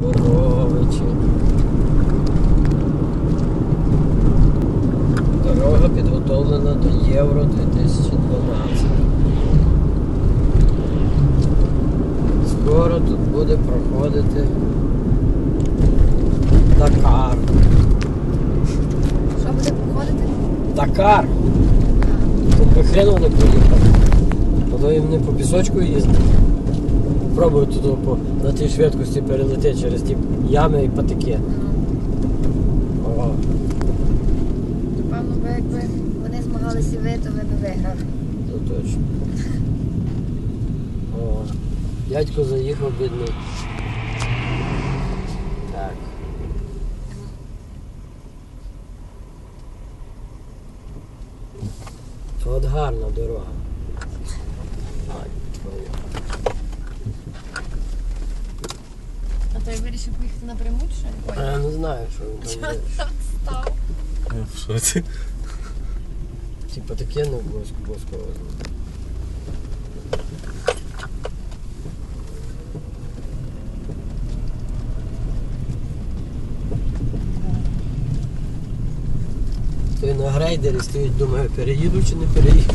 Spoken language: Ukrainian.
Боровичі. Дорога підготовлена до Євро 2012. Скоро тут буде проходити Дакар. Що буде проходити? Дакар! Тут би хреново не проїхав. Коли їм не по пісочку їздить. Пробую тут по, на тій швидкості перелетіти через ті ями і патики. О, Напевно, би якби вони змагалися ви, то ви б виграли. то точно. О, дядько заїхав бідний. Так. От гарна дорога. Ай, твою. А то я вирішив поїхати напряму, чи? А Я не знаю, що він там. Чого там став? Я в шоці. Типа таке не обов'язково. Той на грейдері стоїть, думає, переїду чи не переїду.